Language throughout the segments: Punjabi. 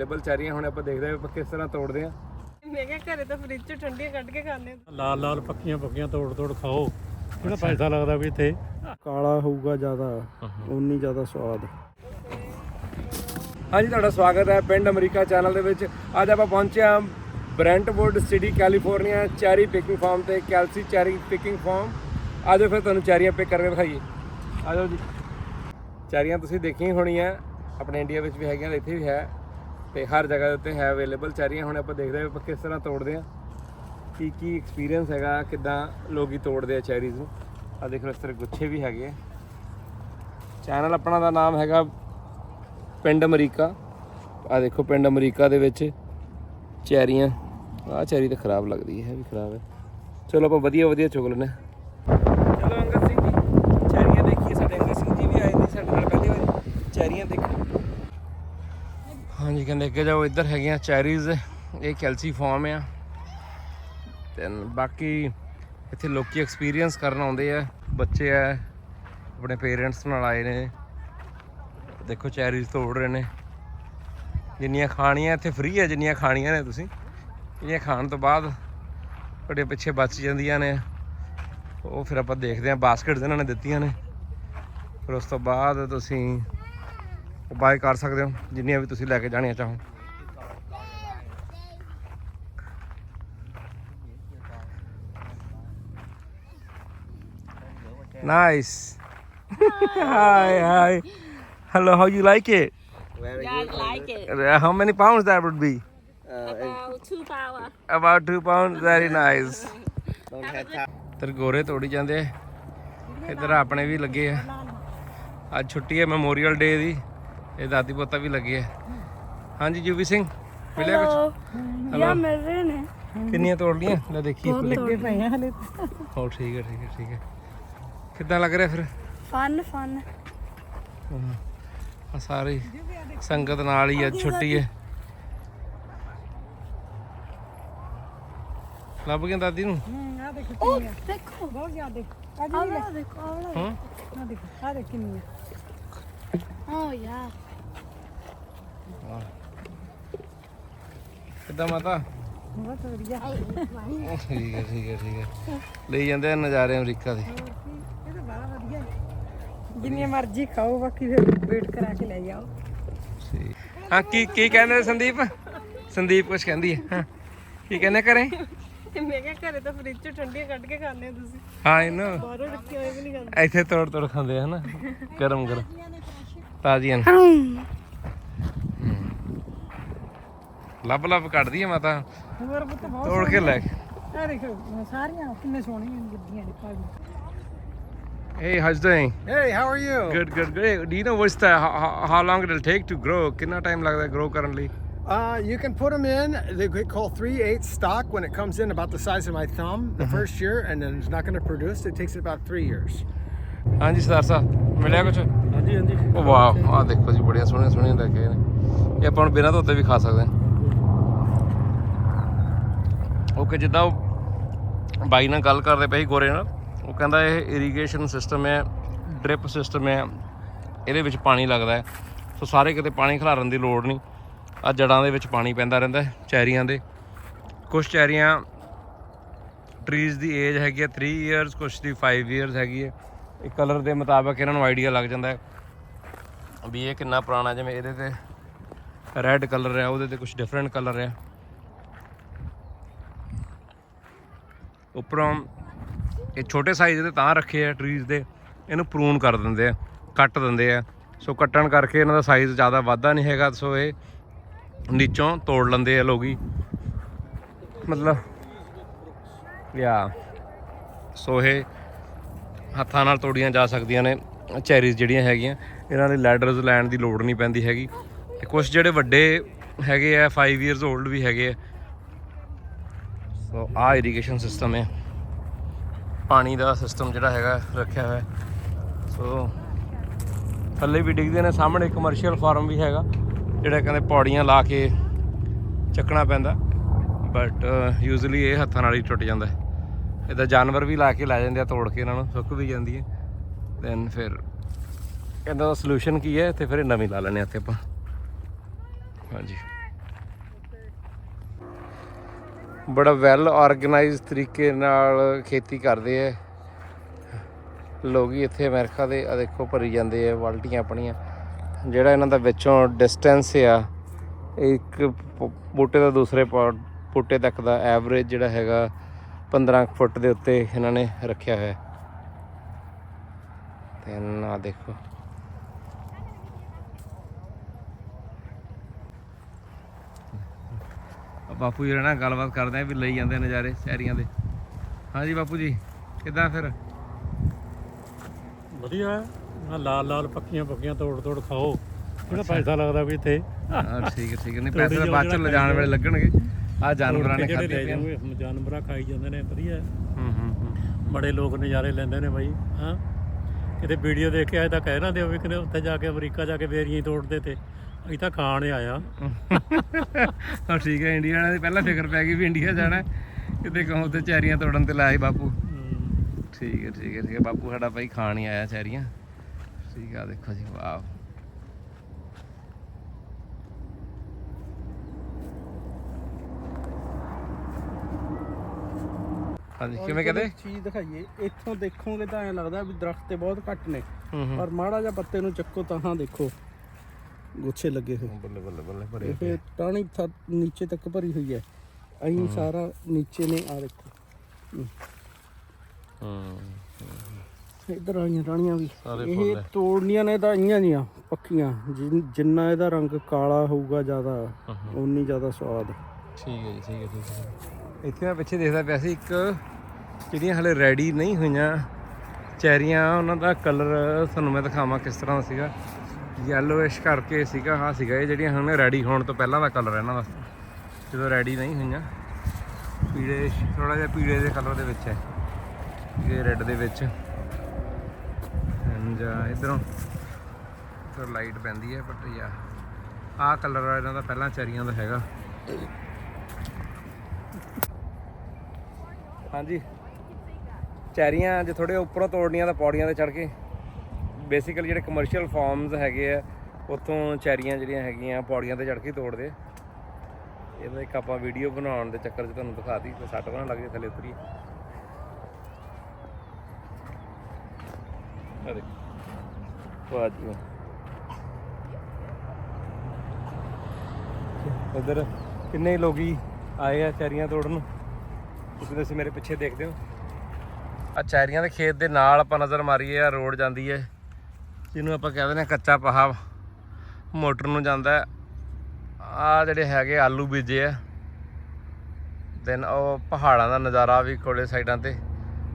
ਅਵੇਲੇਬਲ ਚਾਰੀਆਂ ਹੁਣ ਆਪਾਂ ਦੇਖਦੇ ਹਾਂ ਕਿਸ ਤਰ੍ਹਾਂ ਤੋੜਦੇ ਆ ਮੈਂ ਕਿਹਾ ਘਰੇ ਤਾਂ ਫ੍ਰਿਜ ਚੋਂ ਠੰਡੀਆਂ ਕੱਢ ਕੇ ਖਾਣੇ ਲਾਲ ਲਾਲ ਪੱਕੀਆਂ ਪੱਕੀਆਂ ਤੋੜ ਤੋੜ ਖਾਓ। ਕਿਹੜਾ ਪੈਸਾ ਲੱਗਦਾ ਵੀ ਇੱਥੇ? ਕਾਲਾ ਹੋਊਗਾ ਜ਼ਿਆਦਾ ਉਨੀ ਜ਼ਿਆਦਾ ਸਵਾਦ। ਹਾਂਜੀ ਤੁਹਾਡਾ ਸਵਾਗਤ ਹੈ ਪਿੰਡ ਅਮਰੀਕਾ ਚੈਨਲ ਦੇ ਵਿੱਚ। ਅੱਜ ਆਪਾਂ ਪਹੁੰਚੇ ਹਾਂ Brentwood city California cherry picking farm ਤੇ ਕੈਲਸੀ ਚੈਰੀ ਪਿਕਿੰਗ ਫਾਰਮ। ਆਜੋ ਫਿਰ ਤੁਹਾਨੂੰ ਚੈਰੀਆਂ ਪਿਕ ਕਰਕੇ ਦਿਖਾਈਏ ਆਜੋ ਜੀ। ਚੈਰੀਆਂ ਤੁਸੀਂ ਦੇਖੀਆਂ ਹੀ ਹੋਣੀਆਂ ਆਪਣੇ ਇੰਡੀਆ ਵਿੱਚ ਵੀ ਹੈਗੀਆਂ ਇੱਥੇ ਵੀ ਹੈ। ਤੇ ਹਰ ਜਗ੍ਹਾ ਦੇ ਉੱਤੇ ਹੈ ਅਵੇਲੇਬਲ ਚੈਰੀਆਂ ਹੁਣ ਆਪਾਂ ਦੇਖਦੇ ਹਾਂ ਆਪਾਂ ਕਿਸ ਤਰ੍ਹਾਂ ਤੋੜਦੇ ਹਾਂ। ਕੀ ਕੀ ਐਕਸਪੀਰੀਅੰਸ ਹੈਗਾ, ਕਿਦਾਂ ਲੋਕੀ ਤੋੜਦੇ ਆ ਚੈਰੀਜ਼ ਨੂੰ। ਆ ਦੇਖੋ ਇਸ ਤਰ੍ਹਾਂ ਗੁੱਛੇ ਵੀ ਹੈਗੇ ਆ। ਚੈਨਲ ਆਪਣਾ ਦਾ ਨਾਮ ਹੈਗਾ ਪਿੰਡ ਅਮਰੀਕਾ। ਆ ਦੇਖੋ ਪਿੰਡ ਅਮਰੀਕਾ ਦੇ ਵਿੱਚ ਚੈਰੀਆਂ। ਆ ਚੈਰੀ ਤਾਂ ਖਰਾਬ ਲੱਗਦੀ ਹੈ ਵੀ ਖਰਾਬ ਹੈ। ਚਲੋ ਆਪਾਂ ਵਧੀਆ ਵਧੀਆ ਚੁਗ ਲੈਨੇ ਚਲੋ ਅੰਗਦ ਸਿੰਘ ਜੀ ਚੈਰੀਆਂ ਦੇਖੀਏ ਸਾਡੇ ਅੰਗਦ ਸਿੰਘ ਜੀ ਵੀ ਆਏ ਨੇ ਸਾਡੇ ਨਾਲ ਪਹਿਲੀ ਵਾਰੀ ਚੈਰੀਆਂ ਦੇਖੋ ਹਾਂਜੀ ਕਹਿੰਦੇ ਅੱਗੇ ਜਾਓ, ਇੱਧਰ ਹੈਗੀਆਂ ਚੈਰੀਜ਼, ਇਹ ਕੈਲਸੀ ਫਾਰਮ ਆ। ਤੇ ਬਾਕੀ ਇੱਥੇ ਲੋਕੀ ਐਕਸਪੀਰੀਅੰਸ ਕਰਨ ਆਉਂਦੇ ਆ, ਬੱਚੇ ਆ, ਆਪਣੇ ਪੇਰੈਂਟਸ ਨਾਲ ਆਏ ਨੇ। ਦੇਖੋ ਚੈਰੀਜ਼ ਤੋੜ ਰਹੇ ਨੇ। ਜਿੰਨੀਆਂ ਖਾਣੀਆਂ ਇੱਥੇ ਫ੍ਰੀ ਹੈ ਜਿੰਨੀਆਂ ਖਾਣੀਆਂ ਨੇ ਤੁਸੀਂ ਇਹ ਖਾਣ ਤੋਂ ਬਾਅਦ ਤੁਹਾਡੇ ਪਿੱਛੇ ਬਚ ਜਾਂਦੀਆਂ ਨੇ। ਉਹ ਫਿਰ ਆਪਾਂ ਦੇਖਦੇ ਹਾਂ, ਬਾਸਕਟਸ ਇਹਨਾਂ ਨੇ ਦਿੱਤੀਆਂ ਨੇ। ਫਿਰ ਉਸ ਤੋਂ ਬਾਅਦ ਤੁਸੀਂ ਉਹ ਬਾਏ ਕਰ ਸਕਦੇ ਹੋ ਜਿੰਨੀਆਂ ਵੀ ਤੁਸੀਂ ਲੈ ਕੇ ਜਾਣੀਆਂ ਚਾਹੋ Nice. hi, hi. Hello, how you like it? Yeah, I like it. Uh, How many pounds that would be? About two power. About two pounds. Very nice. ਤਰ ਗੋਰੇ ਤੋੜੀ ਜਾਂਦੇ ਆ ਇਧਰ ਆਪਣੇ ਵੀ ਲੱਗੇ ਆ ਅੱਜ ਛੁੱਟੀ ਹੈ ਮੈਮੋਰੀਅਲ ਡੇ ਦੀ ਇਹ ਦਾਦੀ ਪੋਤਾ ਵੀ ਲੱਗੇ ਆ। ਹਾਂਜੀ ਜੂਵੀ ਸਿੰਘ ਮਿਲਿਆ ਕੁਝ ਯਾ ਮਿਲ ਰਹੇ ਨੇ। ਕਿੰਨੀਆਂ ਤੋੜ ਲੀਆਂ ਲੈ ਦੇਖੀਏ ਲੱਗੇ ਪਏ ਆ ਹਲੇ ਹੋ ਠੀਕ ਹੈ ਠੀਕ ਹੈ ਠੀਕ ਹੈ ਕਿੱਦਾਂ ਲੱਗ ਰਿਹਾ ਫਿਰ? ਫਨ ਫਨ ਆ ਸਾਰੀ ਸੰਗਤ ਨਾਲ ਹੀ ਅੱਜ ਛੁੱਟੀ ਹੈ ਲੱਭ ਗਿਆ ਦਾਦੀ ਨੂੰ? ਆ ਦੇਖੋ ਕਿੰਨੀਆਂ ਦੇਖੋ। ਬਹੁਤ ਜ਼ਿਆਦੇ। ਆ? ਦੇਖੋ ਆਹ ਹਾਂ ਆ ਦੇਖੋ ਆ ਦੇਖ ਕਿੰਨੀਆਂ ਓ ਯਾ ਕਿੱਦਾਂ ਮਾਤਾ? ਬਹੁਤ ਵਧੀਆ। ਉਹ ਠੀਕ ਹੈ ਠੀਕ ਹੈ ਠੀਕ ਹੈ। ਲਈ ਜਾਂਦੇ ਆ ਨਜ਼ਾਰੇ ਅਮਰੀਕਾ ਦੇ। ਇਹ ਤਾਂ ਬੜਾ ਵਧੀਆ ਜਿੰਨੀਆਂ ਮਰਜ਼ੀ ਖਾਓ ਬਾਕੀ ਫਿਰ ਵੇਟ ਕਰਾ ਕੇ ਲੈ ਜਾਓ। ਠੀਕ। ਹਾਂ ਕੀ ਕੀ ਕਹਿੰਦੇ ਸੰਦੀਪ? ਸੰਦੀਪ ਕੁਝ ਕਹਿੰਦੀ ਹੈ। ਹਾਂ। ਕੀ ਕਹਿੰਦੇ ਕਰੇ ਮੈਂ ਕਿਹਾ ਘਰੇ ਤਾਂ ਫ੍ਰਿਜ ਚੋਂ ਠੰਡੀਆਂ ਕੱਢ ਕੇ ਖਾਣੇ ਆ ਤੁਸੀਂ। ਹਾਂ ਇਹਨੂੰ ਬਾਹਰੋਂ ਰੱਖੇ ਹੋਏ ਵੀ ਨਹੀਂ ਖਾਂਦੇ। ਇੱਥੇ ਤੋੜ ਤੋੜ ਖਾਂਦੇ ਆ ਹਨਾ ਗਰਮ ਗਰਮ ਤਾਜ਼ੀਆਂ ਲੱਭ ਲੱਭ ਕੱਢਦੀ ਆ ਮਾਤਾ ਹੋਰ ਪੁੱਤ ਬਹੁਤ ਤੋੜ ਕੇ ਲੈ ਕੇ ਆ ਦੇਖੋ ਸਾਰੀਆਂ ਕਿੰਨੇ ਸੋਹਣੀਆਂ ਗੱਡੀਆਂ ਨੇ ਭਾਜੀ Hey, how's it doing? Hey, how are you? Good, good, good. Hey, do you know what's the how, how- how long it'll take to grow? ਕਿੰਨਾ time ਲੱਗਦਾ grow ਕਰਨ ਲਈ? Uh, you can put them in. They get called 3 8 stock when it comes in about the size of my thumb the first year, and then it's not going to produce. It takes about three years. ਹਾਂਜੀ ਸਰਦਾਰ ਸਾਹਿਬ ਮਿਲਿਆ ਕੁਝ ਹਾਂਜੀ ਹਾਂਜੀ ਉਹ ਵਾਹ ਆ ਦੇਖੋ ਜੀ ਬੜੀਆਂ ਸੋਹਣੀਆਂ ਸੋਹਣੀਆਂ ਲੱਗੇ ਨੇ ਇਹ ਆਪਾਂ ਨੂੰ ਬਿਨਾਂ ਧੋਤੇ ਵੀ ਖਾ ਸਕਦੇ ਹਾਂ ਓਕੇ ਜਿੱਦਾਂ ਉਹ ਬਾਈ ਨਾਲ ਗੱਲ ਕਰਦੇ ਪਏ ਸੀ ਗੋਰੇ ਨਾਲ, ਉਹ ਕਹਿੰਦਾ ਇਹ ਇਰੀਗੇਸ਼ਨ ਸਿਸਟਮ ਹੈ ਡ੍ਰਿਪ ਸਿਸਟਮ ਹੈ, ਇਹਦੇ ਵਿੱਚ ਪਾਣੀ ਲੱਗਦਾ ਹੈ। ਸੋ ਸਾਰੇ ਕਿਤੇ ਪਾਣੀ ਖਿਲਾਰਨ ਦੀ ਲੋੜ ਨਹੀਂ ਆ ਜੜਾਂ ਦੇ ਵਿੱਚ ਪਾਣੀ ਪੈਂਦਾ ਰਹਿੰਦਾ ਚੈਰੀਆਂ ਦੇ। ਕੁਝ ਚੈਰੀਆਂ ਟਰੀਜ਼ ਦੀ ਏਜ ਹੈਗੀ ਹੈ 3 ਇਅਰਸ ਕੁਝ ਦੀ 5 ਇਅਰਸ ਹੈਗੀ ਹੈ। ਇਹ ਕਲਰ ਦੇ ਮੁਤਾਬਕ ਇਹਨਾਂ ਨੂੰ ਆਈਡੀਆ ਲੱਗ ਜਾਂਦਾ ਹੈ ਵੀ ਇਹ ਕਿੰਨਾ ਪੁਰਾਣਾ, ਜਿਵੇਂ ਇਹਦੇ ਤੇ ਰੈੱਡ ਕਲਰ ਹੈ, ਉਹਦੇ ਤੇ ਕੁਝ ਡਿਫਰੈਂਟ ਕਲਰ ਹੈ। ਉੱਪਰੋਂ ਇਹ ਛੋਟੇ ਸਾਈਜ਼ ਦੇ ਤਾਂ ਰੱਖੇ ਆ ਟਰੀਜ਼ ਦੇ, ਇਹਨੂੰ ਪ੍ਰੂਨ ਕਰ ਦਿੰਦੇ ਆ, ਕੱਟ ਦਿੰਦੇ ਆ। ਸੋ ਕੱਟਣ ਕਰਕੇ ਇਹਨਾਂ ਦਾ ਸਾਈਜ਼ ਜ਼ਿਆਦਾ ਵੱਧਦਾ ਨਹੀਂ ਹੈਗਾ, ਸੋ ਇਹ ਨੀਚੋਂ ਤੋੜ ਲੈਂਦੇ ਆ ਲੋਗੀ ਮਤਲਬ, ਯਾ, ਸੋ ਇਹ ਹੱਥਾਂ ਨਾਲ ਤੋੜੀਆਂ ਜਾ ਸਕਦੀਆਂ ਨੇ ਚੈਰੀਜ਼ ਜਿਹੜੀਆਂ ਹੈਗੀਆਂ, ਇਹਨਾਂ ਦੇ ਲੈਡਰਸ ਲੈਣ ਦੀ ਲੋੜ ਨਹੀਂ ਪੈਂਦੀ ਹੈਗੀ। ਤੇ ਕੁਝ ਜਿਹੜੇ ਵੱਡੇ ਹੈਗੇ ਆ 5 ਇਅਰਸ 올ਡ ਵੀ ਹੈਗੇ ਆ ਸੋ ਆ ਇਰੀਗੇਸ਼ਨ ਸਿਸਟਮ ਹੈ। ਪਾਣੀ ਦਾ ਸਿਸਟਮ ਜਿਹੜਾ ਹੈਗਾ, ਰੱਖਿਆ ਹੋਇਆ ਸੋ ਥੱਲੇ ਵੀ ਡਿੱਗਦੇ ਨੇ, ਸਾਹਮਣੇ ਕਮਰਸ਼ੀਅਲ ਫਾਰਮ ਵੀ ਹੈਗਾ, ਜਿਹੜਾ ਕਹਿੰਦੇ ਪੌੜੀਆਂ ਲਾ ਕੇ ਚੱਕਣਾ ਪੈਂਦਾ। ਬਟ ਯੂਜ਼ੂਲੀ ਇਹ ਹੱਥਾਂ ਨਾਲ ਹੀ ਟੁੱਟ ਜਾਂਦਾ ਹੈ। ਇਹਦਾ ਜਾਨਵਰ ਵੀ ਲਾ ਕੇ ਲੈ ਜਾਂਦੇ ਆ, ਤੋੜ ਕੇ ਇਹਨਾਂ ਨੂੰ, ਸੁੱਕ ਵੀ ਜਾਂਦੀ ਹੈ। ਦੈਨ ਫਿਰ ਇਹਦਾ ਸੋਲੂਸ਼ਨ ਕੀ ਹੈ? ਤੇ ਫਿਰ ਨਵੀਂ ਲਾ ਲੈਣੇ ਇੱਥੇ ਆਪਾਂ। ਹਾਂਜੀ। ਬੜਾ ਵੈਲ ਆਰਗੇਨਾਈਜ਼ ਤਰੀਕੇ ਨਾਲ ਖੇਤੀ ਕਰਦੇ ਐ। ਲੋਕੀ ਇੱਥੇ ਅਮਰੀਕਾ ਦੇ ਆ ਦੇਖੋ ਭਰੀ ਜਾਂਦੇ ਆ ਬਾਲਟੀਆਂ ਆਪਣੀਆਂ। ਜਿਹੜਾ ਇਹਨਾਂ ਦਾ ਵਿੱਚੋਂ ਡਿਸਟੈਂਸ ਆ ਇੱਕ ਬੂਟੇ ਦਾ ਦੂਸਰੇ ਪਾ- ਬੂਟੇ ਤੱਕ ਦਾ ਐਵਰੇਜ ਜਿਹੜਾ ਹੈਗਾ 15 ਕੁ ਫੁੱਟ ਦੇ ਉੱਤੇ ਇਹਨਾਂ ਨੇ ਰੱਖਿਆ ਹੋਇਆ। ਤੇ ਨਾ ਦੇਖੋ। ਬਾਪੂ ਜੀ ਨਾਲ ਗੱਲਬਾਤ ਕਰਦੇ ਆ ਵੀ ਲਈ ਜਾਂਦੇ ਨਜ਼ਾਰੇ ਸ਼ਹਿਰੀਆਂ ਦੇ। ਹਾਂਜੀ ਬਾਪੂ ਜੀ ਕਿੱਦਾਂ ਫਿਰ? ਵਧੀਆ। ਆ ਲਾਲ ਲਾਲ ਪੱਕੀਆਂ ਪੱਕੀਆਂ ਤੋੜ ਤੋੜ ਖਾਓ। ਜਿਹੜਾ ਪੈਸਾ ਲੱਗਦਾ ਵੀ ਇੱਥੇ? ਹਾਂ ਠੀਕ ਹੈ ਠੀਕ ਹੈ। ਨਹੀਂ ਪੈਸੇ ਤਾਂ ਬਾਅਦ ਚ ਲਿਜਾਣ ਵੇਲੇ ਲੱਗਣਗੇ। ਆ ਜਾਨਵਰਾਂ ਨੇ ਲੈ ਪਏ ਜਾਨਵਰਾਂ ਖਾਈ ਜਾਂਦੇ ਨੇ ਵਧੀਆ। ਹੂੰ ਹੂੰ ਬੜੇ ਲੋਕ ਨਜ਼ਾਰੇ ਲੈਂਦੇ ਨੇ ਬਾਈ ਹਾਂ। ਕਿਤੇ ਵੀਡੀਓ ਦੇਖ ਕੇ ਆਏ ਤਾਂ ਕਹਿ ਨਾ ਦਿਓ ਵੀ ਕਿਤੇ ਉੱਥੇ ਜਾ ਕੇ ਅਮਰੀਕਾ ਜਾ ਕੇ ਬੇਰੀਆਂ ਤੋੜਦੇ ਤੇ। ਅਸੀਂ ਤਾਂ ਖਾਣ ਆਇਆ ਹਾਂ ਠੀਕ ਹੈ ਇੰਡੀਆ ਵਾਲਿਆਂ ਦੀ ਪਹਿਲਾਂ ਫਿਕਰ ਪੈ ਗਈ ਵੀ ਇੰਡੀਆ ਜਾਣਾ। ਕਿਤੇ ਕਹੋ ਤੇ ਚੈਰੀਆਂ ਤੋੜਨ ਤੇ ਲਾਏ ਬਾਪੂ। ਠੀਕ ਹੈ ਠੀਕ ਹੈ ਠੀਕ ਹੈ। ਬਾਪੂ ਸਾਡਾ ਭਾਈ ਖਾਣ ਹੀ ਆਇਆ ਚੈਰੀਆਂ। ਠੀਕ ਆ ਦੇਖੋ ਜੀ ਵਾਓ। ਹਾਂਜੀ ਕਿਵੇਂ ਕਹਦੇ? ਚੀਜ਼ ਦਿਖਾਈਏ ਇੱਥੋਂ ਦੇਖੋਗੇ ਤਾਂ ਐਂ ਲੱਗਦਾ ਵੀ ਦਰਖਤ ਤੇ ਬਹੁਤ ਘੱਟ ਨੇ। ਪਰ ਮਾੜਾ ਜਿਹਾ ਪੱਤੇ ਨੂੰ ਚੱਕੋ ਤਾਂ ਹਾਂ ਦੇਖੋ। ਗੁੱਛੇ ਲੱਗੇ ਹੋਏ। ਬੱਲੇ ਬੱਲੇ ਬੱਲੇ ਭਰੇ ਇਹ ਟਾਣੀ ਥ- ਨੀਚੇ ਤੱਕ ਭਰੀ ਹੋਈ ਹੈ। ਅਹੀਂ ਸਾਰਾ ਨੀਚੇ ਨੇ ਆ ਦੇਖੋ। ਹੂੰ। ਇੱਧਰ ਆਈਆਂ ਟਾਣੀਆਂ ਵੀ। ਇਹ ਤੋੜਨੀਆਂ ਨੇ ਤਾਂ ਆਈਆਂ ਜੀਆਂ ਪੱਕੀਆਂ। ਜਿਨ- ਜਿੰਨਾ ਇਹਦਾ ਰੰਗ ਕਾਲਾ ਹੋਊਗਾ ਜ਼ਿਆਦਾ ਉਨੀ ਜ਼ਿਆਦਾ ਸਵਾਦ। ਠੀਕ ਹੈ ਜੀ ਠੀਕ ਹੈ ਠੀਕ ਹੈ ਇੱਥੇ ਮੈਂ ਪਿੱਛੇ ਦੇਖਦਾ ਪਿਆ ਸੀ ਇੱਕ ਜਿਹੜੀਆਂ ਹਲੇ ਰੈਡੀ ਨਹੀਂ ਹੋਈਆਂ ਚੈਰੀਆਂ ਉਹਨਾਂ ਦਾ ਕਲਰ ਤੁਹਾਨੂੰ ਮੈਂ ਦਿਖਾਵਾਂ ਕਿਸ ਤਰ੍ਹਾਂ ਦਾ ਸੀਗਾ। ਯੈਲੋਇਸ਼ ਕਰਕੇ ਸੀਗਾ, ਹਾਂ ਸੀਗਾ, ਇਹ ਜਿਹੜੀਆਂ ਹੁਣ ਰੈਡੀ ਹੋਣ ਤੋਂ ਪਹਿਲਾਂ ਦਾ ਕਲਰ ਇਹਨਾਂ ਦਾ। ਜਦੋਂ ਰੈਡੀ ਨਹੀਂ ਹੋਈਆਂ ਪੀਲੇ ਥੋੜਾ ਜਿਹਾ ਪੀਲੇ ਦੇ ਕਲਰ ਦੇ ਵਿੱਚ ਹੈ। ਇਹ ਰੈੱਡ ਦੇ ਵਿੱਚ। ਜਾਂ ਇਧਰੋਂ ਤੋਂ ਲਾਈਟ ਪੈਂਦੀ ਹੈ ਬਟ ਯਾ ਆਹ ਕਲਰ ਇਹਨਾਂ ਦਾ, ਪਹਿਲਾਂ ਚੈਰੀਆਂ ਦਾ ਹੈਗਾ। ਹਾਂਜੀ। ਚੈਰੀਆਂ ਜੇ ਥੋੜੇ ਉੱਪਰੋਂ ਤੋੜਨੀਆਂ ਤਾਂ ਪੌੜੀਆਂ ਤੇ ਚੜ ਕੇ। ਬੇਸਿਕਲੀ ਜਿਹੜੇ ਕਮਰਸ਼ੀਅਲ ਫਾਰਮਸ ਹੈਗੇ ਆ, ਉੱਥੋਂ ਚੈਰੀਆਂ ਜਿਹੜੀਆਂ ਹੈਗੀਆਂ, ਪੌੜੀਆਂ ਤੇ ਚੜ ਕੇ ਤੋੜਦੇ। ਇਹਦਾ ਇੱਕ ਆਪਾਂ ਵੀਡੀਓ ਬਣਾਉਣ ਦੇ ਚੱਕਰ 'ਚ ਤੁਹਾਨੂੰ ਦਿਖਾਤੀ ਤੇ ਸੱਟ ਬਣਾ ਲੱਗ ਥੱਲੇ ਉਤਰੀ ਆ ਦੇਖ। ਵਾਹ ਜੀ ਵਾਹ। ਇੱਧਰ ਕਿੰਨੇ ਲੋਕੀ ਆਏ ਆ ਚੈਰੀਆਂ ਤੋੜਨ? ਤੁਸੀਂ ਤੁਸੀਂ ਮੇਰੇ ਪਿੱਛੇ ਦੇਖਦੇ ਹੋ। ਆ ਚੈਰੀਆਂ ਦੇ ਖੇਤ ਦੇ ਨਾਲ ਆਪਾਂ ਨਜ਼ਰ ਮਾਰੀਏ ਆ ਰੋਡ ਜਾਂਦੀ ਹੈ। ਜਿਹਨੂੰ ਆਪਾਂ ਕਹਿੰਦੇ ਨੇ ਕੱਚਾ ਪਹਾ ਮੋਟਰ ਨੂੰ ਜਾਂਦਾ ਆ ਜਿਹੜੇ ਹੈਗੇ ਆਲੂ ਬੀਜੇ ਆ ਦੈਨ ਉਹ ਪਹਾੜਾਂ ਦਾ ਨਜ਼ਾਰਾ ਵੀ ਕੋਲੇ ਸਾਈਡਾਂ ਤੇ।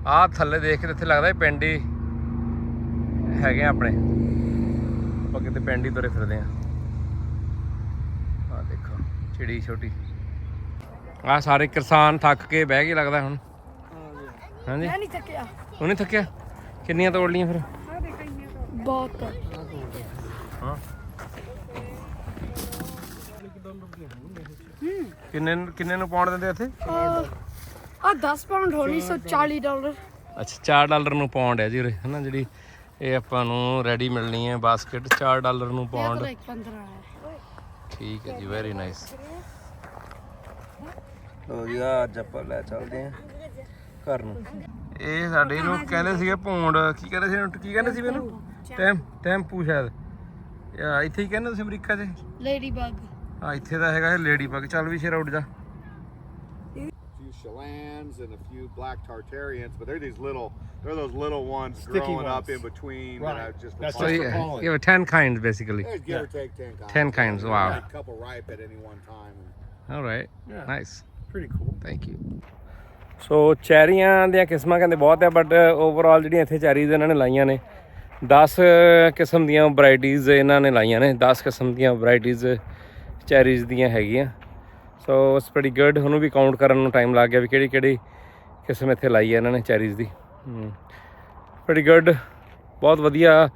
ਆ ਥੱਲੇ ਦੇਖ ਕੇ ਇੱਥੇ ਲੱਗਦਾ ਪਿੰਡ ਹੀ ਹੈਗੇ ਆ ਆਪਣੇ। ਆਪਾਂ ਕਿਤੇ ਪਿੰਡ ਹੀ ਤੁਰੇ ਫਿਰਦੇ ਆ। ਆ ਦੇਖੋ ਚਿੜੀ ਛੋਟੀ। ਆ ਸਾਰੇ ਕਿਸਾਨ ਥੱਕ ਕੇ ਬਹਿ ਗਏ ਲੱਗਦਾ ਹੁਣ। ਹਾਂਜੀ। ਮੈਂ ਨਹੀਂ ਉਹਨੇ ਥੱਕਿਆ? ਕਿੰਨੀਆਂ ਤੋੜ ਲੀਆਂ ਫਿਰ? ਬਹੁਤ ਹਾਂ। ਕਿੰਨੇ ਨੂੰ- ਕਿੰਨੇ ਨੂੰ ਪਾਉਣ ਦਿੰਦੇ ਇੱਥੇ? ਆ 10 ਪਾਉਂਡ ਹੋਣੀ 140 ਡਾਲਰ ਅੱਛਾ 4 ਡਾਲਰ ਨੂੰ ਪਾਉਂਡ ਹੈ ਜੀ ਉਰੇ ਹਨਾ ਜਿਹੜੀ ਇਹ ਆਪਾਂ ਨੂੰ ਰੈਡੀ ਮਿਲਣੀ ਹੈ ਬਾਸਕਟ 4 ਡਾਲਰ ਨੂੰ ਪਾਉਂਡ ਇੱਕ 15 ਹੈ। ਠੀਕ ਹੈ ਜੀ ਵੈਰੀ ਨਾਈਸ ਲੋ ਜੀ ਆ ਅੱਜ ਆਪਾਂ ਲੈ ਚੱਲਦੇ ਆਂ ਘਰ ਨੂੰ। ਇਹ ਸਾਡੇ ਨੂੰ ਕਹਿੰਦੇ ਸੀਗੇ ਪੌਂਡ ਕੀ ਕਹਿੰਦੇ ਸੀ ਇਹਨੂੰ? ਕੀ ਕਹਿੰਦੇ ਸੀ ਇਹਨੂੰ ਟੈਮ ਟੈਂਪੂ ਸ਼ਾਇਦ ਯਾ ਇੱਥੇ ਹੀ ਕਹਿੰਦੇ ਸੀ ਅਮਰੀਕਾ 'ਚ ਲੇਡੀ ਬਗ ਆ ਇੱਥੇ ਦਾ ਹੈਗਾ ਇਹ ਲੇਡੀ ਬਗ ਚੱਲ ਵੀ ਸ਼ੇਰ ਉੱਡ ਜਾ Shalans and a few black Tartarians, but they're these little, they're those little ones Sticky growing up ones. in between Right. that are just That's so just yeah, the pollen. you have 10 kinds basically There's give or take 10 kinds. 10 kinds, wow. A couple ripe at any one time. And all right Yeah. nice Pretty cool. Thank you so ਚੈਰੀਆਂ ਦੀਆਂ ਕਿਸਮਾਂ ਕਹਿੰਦੇ ਬਹੁਤ ਹੈ ਬਟ ਓਵਰਆਲ ਜਿਹੜੀਆਂ ਇੱਥੇ ਚੈਰੀਜ਼ ਇਹਨਾਂ ਨੇ ਲਾਈਆਂ ਨੇ 10 ਕਿਸਮ ਦੀਆਂ ਵੈਰਾਈਟੀਆਂ ਇਹਨਾਂ ਨੇ ਲਾਈਆਂ ਨੇ 10 ਕਿਸਮ ਦੀਆਂ ਵੈਰਾਈਟੀਆਂ ਚੈਰੀਜ਼ ਦੀਆਂ ਹੈਗੀਆਂ। ਸੋ ਇਟਸ ਪ੍ਰੀਟੀ ਗੁੱਡ ਉਹਨੂੰ ਵੀ ਕਾਊਂਟ ਕਰਨ ਨੂੰ ਟਾਈਮ ਲੱਗ ਗਿਆ ਵੀ ਕਿਹੜੀ ਕਿਹੜੀ ਕਿਸਮ ਇੱਥੇ ਲਾਈ ਹੈ ਇਹਨਾਂ ਨੇ ਚੈਰੀਜ਼ ਦੀ। ਪ੍ਰੀਟੀ ਗੁੱਡ ਬਹੁਤ ਵਧੀਆ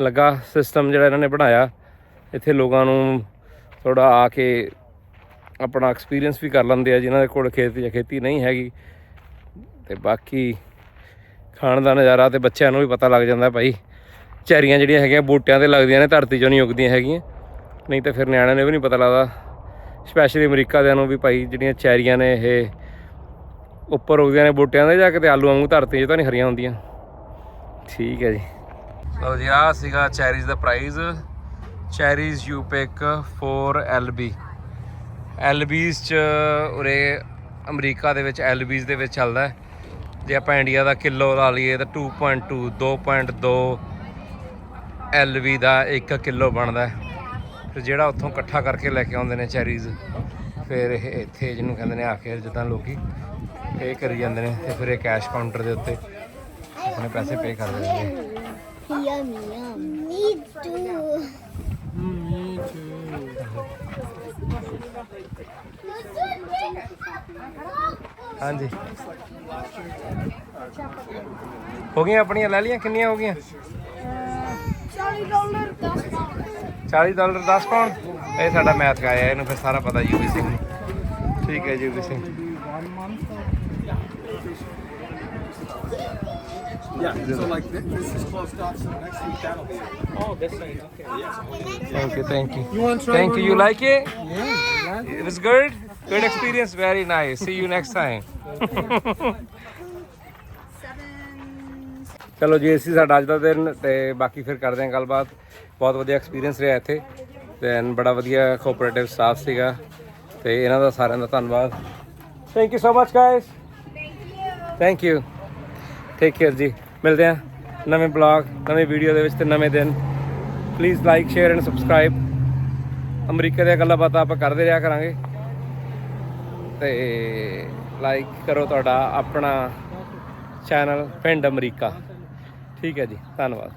ਲੱਗਾ ਸਿਸਟਮ ਜਿਹੜਾ ਇਹਨਾਂ ਨੇ ਬਣਾਇਆ। ਇੱਥੇ ਲੋਕਾਂ ਨੂੰ ਥੋੜਾ ਆ ਕੇ ਆਪਣਾ ਐਕਸਪੀਰੀਅੰਸ ਵੀ ਕਰ ਲੈਂਦੇ ਆ, ਜਿਨ੍ਹਾਂ ਦੇ ਕੋਲ ਖੇਤ ਜਾਂ ਖੇਤੀ ਨਹੀਂ ਹੈਗੀ। ਤੇ ਬਾਕੀ ਖਾਣ ਦਾ ਨਜ਼ਾਰਾ ਤੇ ਬੱਚਿਆਂ ਨੂੰ ਵੀ ਪਤਾ ਲੱਗ ਜਾਂਦਾ ਭਾਈ। ਚੈਰੀਆਂ ਜਿਹੜੀਆਂ ਹੈਗੀਆਂ, ਬੂਟਿਆਂ ਤੇ ਲੱਗਦੀਆਂ ਨੇ, ਧਰਤੀ 'ਚੋਂ ਨਹੀਂ ਉਗਦੀਆਂ ਹੈਗੀਆਂ। ਨਹੀਂ ਤਾਂ ਫਿਰ ਨਿਆਣਿਆਂ ਨੂੰ ਵੀ ਨਹੀਂ ਪਤਾ ਲੱਗਦਾ। ਸਪੈਸ਼ਲੀ ਅਮਰੀਕਾ ਦਿਆਂ ਨੂੰ ਵੀ ਭਾਈ ਜਿਹੜੀਆਂ ਚੈਰੀਆਂ ਨੇ, ਇਹ ਉੱਪਰ ਉੱਗਦੀਆਂ ਨੇ ਬੂਟਿਆਂ ਦੇ ਜਾਂ ਕਿਤੇ ਆਲੂ ਵਾਂਗੂ ਧਰਤੀ ਜੇ ਤਾਂ ਨਹੀਂ ਹਰੀਆਂ ਹੁੰਦੀਆਂ। ਠੀਕ ਹੈ ਜੀ। ਲਓ ਜੀ ਆ ਸੀਗਾ cherries the price cherries you pick 4 LB LBs ਚ ਉਰੇ ਅਮਰੀਕਾ ਦੇ ਵਿੱਚ LBs ਦੇ ਵਿੱਚ ਚੱਲਦਾ। ਜੇ ਆਪਾਂ ਇੰਡੀਆ ਦਾ ਕਿਲੋ ਲਾ ਲਈਏ ਤਾਂ 2.2 2.2 LB ਦਾ 1 ਕਿਲੋ ਬਣਦਾ ਫਿਰ ਜਿਹੜਾ ਉੱਥੋਂ ਇਕੱਠਾ ਕਰਕੇ ਲੈ ਕੇ ਆਉਂਦੇ ਨੇ ਚੈਰੀਜ਼, ਫਿਰ ਇਹ ਇੱਥੇ ਜਿਹਨੂੰ ਕਹਿੰਦੇ ਨੇ ਆ ਕੇ ਜਿੱਦਾਂ ਲੋਕੀ ਪੇ ਕਰੀ ਜਾਂਦੇ ਨੇ ਤੇ ਫਿਰ ਇਹ ਕੈਸ਼ ਕਾਊਂਟਰ ਦੇ ਉੱਤੇ ਆਪਣੇ ਪੈਸੇ ਪੇ ਕਰ ਦਿੰਦੇ ਨੇ Yum yum. Me too. ਹਾਂਜੀ ਹੋ ਗਈਆਂ ਆਪਣੀਆਂ, ਲੈ ਲਈਆਂ, ਕਿੰਨੀਆਂ ਹੋ ਗਈਆਂ ਡਾਲਰ 10 ਪਾਉਂਡ 40 ਡਾਲਰ 10 ਪਾਉਂਡ ਇਹ ਸਾਡਾ ਮੈਥ ਗਾਇਆ ਇਹਨੂੰ ਫਿਰ ਸਾਰਾ ਪਤਾ ਯੂਵੀ ਸਿੰਘ ਨੂੰ ਠੀਕ ਹੈ ਜੀ Yuvi Singh Yeah. So like this, this is closed off. So next week that'll be. Oh, this side. Okay. Thank you, thank you. You want to try? Thank you. You like it? Yeah. It was good? Good experience? Very nice. See you next time. ਚਲੋ ਜੀ, ਅਸੀਂ ਸਾਡਾ ਅੱਜ ਦਾ ਦਿਨ ਤੇ ਬਾਕੀ ਫਿਰ ਕਰਦੇ ਹਾਂ ਗੱਲਬਾਤ। ਬਹੁਤ ਵਧੀਆ ਐਕਸਪੀਰੀਅੰਸ ਰਿਹਾ ਇੱਥੇ। ਤੇ ਬੜਾ ਵਧੀਆ ਕੋਆਪਰੇਟਿਵ ਸਟਾਫ ਸੀਗਾ। ਤੇ ਇਹਨਾਂ ਦਾ ਸਾਰਿਆਂ ਦਾ ਧੰਨਵਾਦ। Thank you so much guys thank you take care ਜੀ। ਮਿਲਦੇ ਹਾਂ ਨਵੇਂ ਬਲੌਗ ਨਵੇਂ ਵੀਡੀਓ ਦੇ ਵਿੱਚ ਤੇ ਨਵੇਂ ਦਿਨ। Please like share and subscribe America ਦੀਆਂ ਗੱਲਾਂ ਬਾਤਾਂ ਆਪਾਂ ਕਰਦੇ ਰਿਹਾ ਕਰਾਂਗੇ। ਤੇ ਲਾਈਕ ਕਰੋ ਤੁਹਾਡਾ ਆਪਣਾ ਚੈਨਲ ਪਿੰਡ ਅਮਰੀਕਾ। ਠੀਕ ਹੈ ਜੀ ਧੰਨਵਾਦ।